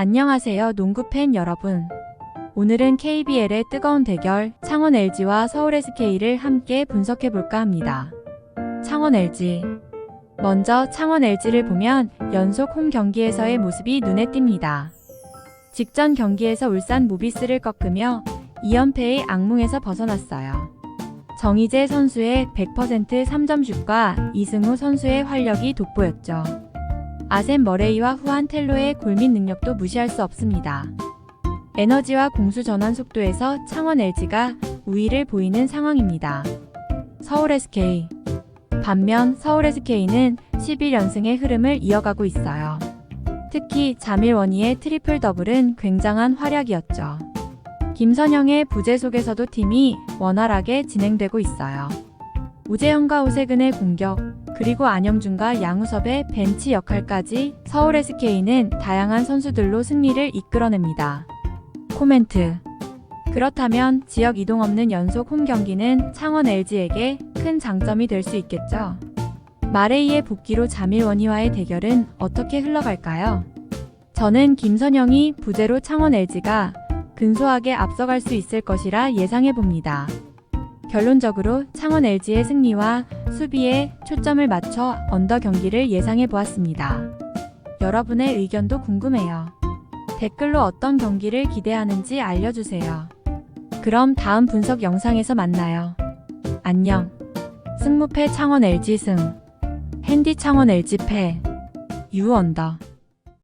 안녕하세요 농구 팬 여러분. 오늘은 KBL의 뜨거운 대결 창원 LG와 서울 SK를 함께 분석해 볼까 합니다. 창원 LG. 먼저 창원 LG를 보면 연속 홈 경기에서의 모습이 눈에 띕니다. 직전 경기에서 울산 모비스를 꺾으며 2연패의 악몽에서 벗어났어요. 정희재 선수의 100% 3점슛과 이승우 선수의 활력이 돋보였죠. 아셈 머레이와 후안 텔로의 골밑 능력도 무시할 수 없습니다. 에너지와 공수 전환 속도에서 창원 LG가 우위를 보이는 상황입니다. 서울 SK 반면 서울 SK는 11연승의 흐름을 이어가고 있어요. 특히 자밀 원희의 트리플 더블은 굉장한 활약이었죠. 김선영의 부재 속에서도 팀이 원활하게 진행되고 있어요. 우재현과 오세근의 공격, 그리고 안영준과 양우섭의 벤치 역할까지 서울 SK는 다양한 선수들로 승리를 이끌어냅니다. 코멘트 그렇다면 지역 이동 없는 연속 홈 경기는 창원 LG에게 큰 장점이 될 수 있겠죠. 마레이의 복귀로 자밀 원희와의 대결은 어떻게 흘러갈까요? 저는 김선영이 부재로 창원 LG가 근소하게 앞서갈 수 있을 것이라 예상해 봅니다. 결론적으로 창원 LG의 승리와 수비에 초점을 맞춰 언더 경기를 예상해 보았습니다. 여러분의 의견도 궁금해요. 댓글로 어떤 경기를 기대하는지 알려주세요. 그럼 다음 분석 영상에서 만나요. 안녕. 승무패 창원 LG 승. 핸디 창원 LG 패. 유 언더.